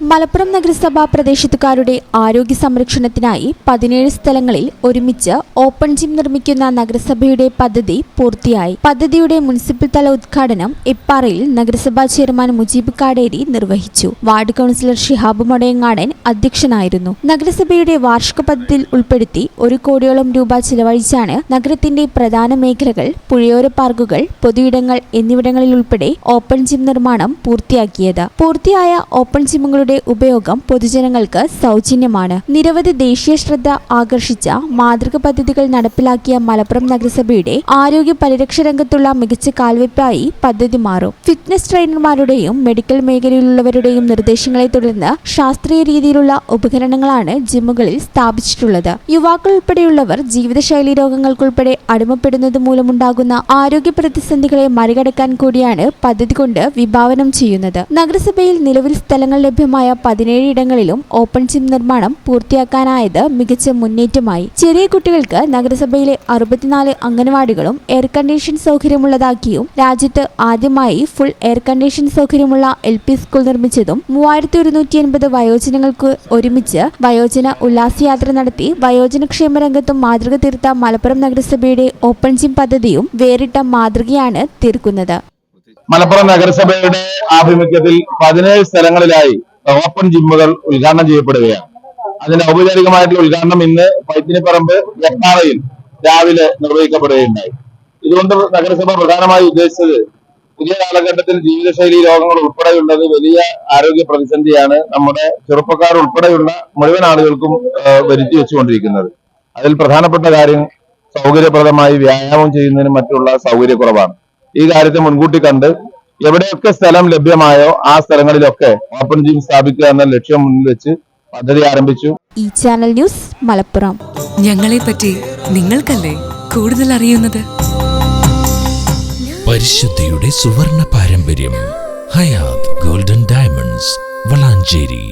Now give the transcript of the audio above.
മലപ്പുറം നഗരസഭാ പ്രദേശത്തുകാരുടെ ആരോഗ്യ സംരക്ഷണത്തിനായി പതിനേഴ് സ്ഥലങ്ങളിൽ ഒരുമിച്ച് ഓപ്പൺ ജിം നിർമ്മിക്കുന്ന നഗരസഭയുടെ പദ്ധതി പൂർത്തിയായി. പദ്ധതിയുടെ മുനിസിപ്പൽ തല ഉദ്ഘാടനം ഇപ്പാറയിൽ നഗരസഭാ ചെയർമാൻ മുജീബ് കാടേരി നിർവഹിച്ചു. വാർഡ് കൗൺസിലർ ഷിഹാബ് മടയങ്ങാടൻ അധ്യക്ഷനായിരുന്നു. നഗരസഭയുടെ വാർഷിക പദ്ധതിയിൽ ഉൾപ്പെടുത്തി ഒരു കോടിയോളം രൂപ ചിലവഴിച്ചാണ് നഗരത്തിന്റെ പ്രധാന മേഖലകൾ പുഴയോര പാർക്കുകൾ പൊതുയിടങ്ങൾ എന്നിവിടങ്ങളിൽ ഉൾപ്പെടെ ഓപ്പൺ ജിം നിർമ്മാണം പൂർത്തിയാക്കിയത്. പൂർത്തിയായ ഓപ്പൺ ജിമ്മുകളുടെ ഉപയോഗം പൊതുജനങ്ങൾക്ക് സൗജന്യമാണ്. നിരവധി ദേശീയ ശ്രദ്ധ ആകർഷിച്ച മാതൃക പദ്ധതികൾ നടപ്പിലാക്കിയ മലപ്പുറം നഗരസഭയുടെ ആരോഗ്യ പരിരക്ഷ രംഗത്തുള്ള മികച്ച കാൽവെപ്പായി പദ്ധതി മാറും. ഫിറ്റ്നസ് ട്രെയിനർമാരുടെയും മെഡിക്കൽ മേഖലയിലുള്ളവരുടെയും നിർദ്ദേശങ്ങളെ തുടർന്ന് ശാസ്ത്രീയ രീതിയിലുള്ള ഉപകരണങ്ങളാണ് ജിമ്മുകളിൽ സ്ഥാപിച്ചിട്ടുള്ളത്. യുവാക്കൾ ഉൾപ്പെടെയുള്ളവർ ജീവിതശൈലി രോഗങ്ങൾക്കുൾപ്പെടെ അടിമപ്പെടുന്നത് മൂലമുണ്ടാകുന്ന ആരോഗ്യ പ്രതിസന്ധികളെ മറികടക്കാൻ കൂടിയാണ് പദ്ധതി കൊണ്ട് വിഭാവനം ചെയ്യുന്നത്. നഗരസഭയിൽ നിലവിൽ സ്ഥലങ്ങൾ ലഭ്യമായ പതിനേഴ് ഇടങ്ങളിലും ഓപ്പൺ ജിം നിർമ്മാണം പൂർത്തിയാക്കാനായത് മികച്ച മുന്നേറ്റമായി. ചെറിയ കുട്ടികൾക്ക് നഗരസഭയിലെ അറുപത്തിനാല് അംഗനവാടികളും എയർ കണ്ടീഷൻ സൗകര്യമുള്ളതാക്കിയും രാജ്യത്ത് ആദ്യമായി ഫുൾ എയർ കണ്ടീഷൻ സൗകര്യമുള്ള എൽ പി സ്കൂൾ നിർമ്മിച്ചതും മൂവായിരത്തി ഒരുന്നൂറ്റി എൺപത് വയോജനങ്ങൾക്ക് ഒരുമിച്ച് വയോജന ഉല്ലാസയാത്ര നടത്തി വയോജനക്ഷേമ രംഗത്തും മാതൃക തീർത്ത മലപ്പുറം നഗരസഭയുടെ ഓപ്പൺ ജിം പദ്ധതിയും വേറിട്ട മാതൃകയാണ് തീർക്കുന്നത്. മലപ്പുറം നഗരസഭയുടെ ആഭിമുഖ്യത്തിൽ പതിനേഴ് സ്ഥലങ്ങളിലായി ഓപ്പൺ ജിമ്മുകൾ ഉദ്ഘാടനം ചെയ്യപ്പെടുകയാണ്. അതിന്റെ ഔപചാരികമായിട്ടുള്ള ഉദ്ഘാടനം ഇന്ന് പൈത്തിനിപ്പറമ്പ് എട്ടാറയിൽ രാവിലെ നിർവഹിക്കപ്പെടുകയുണ്ടായി. ഇതുകൊണ്ട് നഗരസഭ പ്രധാനമായി ഉദ്ദേശിച്ചത് പുതിയ കാലഘട്ടത്തിൽ ജീവിതശൈലി രോഗങ്ങൾ ഉൾപ്പെടെയുള്ളത് വലിയ ആരോഗ്യ പ്രതിസന്ധിയാണ് നമ്മുടെ ചെറുപ്പക്കാർ ഉൾപ്പെടെയുള്ള മുഴുവൻ ആളുകൾക്കും വരുത്തി വെച്ചുകൊണ്ടിരിക്കുന്നത്. അതിൽ പ്രധാനപ്പെട്ട കാര്യം സൗകര്യപ്രദമായി വ്യായാമം ചെയ്യുന്നതിനും മറ്റുള്ള സൗകര്യക്കുറവാണ്. ഈ കാര്യത്തെ മുൻകൂട്ടി കണ്ട് എവിടെയൊക്കെ സ്ഥലം ലഭ്യമായോ ആ സ്ഥലങ്ങളിലൊക്കെ ഓപ്പൺ ജിം സ്ഥാപിക്കുക എന്ന ലക്ഷ്യം മുന്നിൽ വെച്ച് പദ്ധതി ആരംഭിച്ചു. ഈ ചാനൽ ന്യൂസ് മലപ്പുറം. ഞങ്ങളെ പറ്റി നിങ്ങൾക്കല്ലേ കൂടുതൽ അറിയുന്നത്? പരിശുദ്ധിയുടെ സുവർണ പാരമ്പര്യം ഹയാത് ഗോൾഡൻ ഡയമണ്ട്സ് വളാഞ്ചേരി.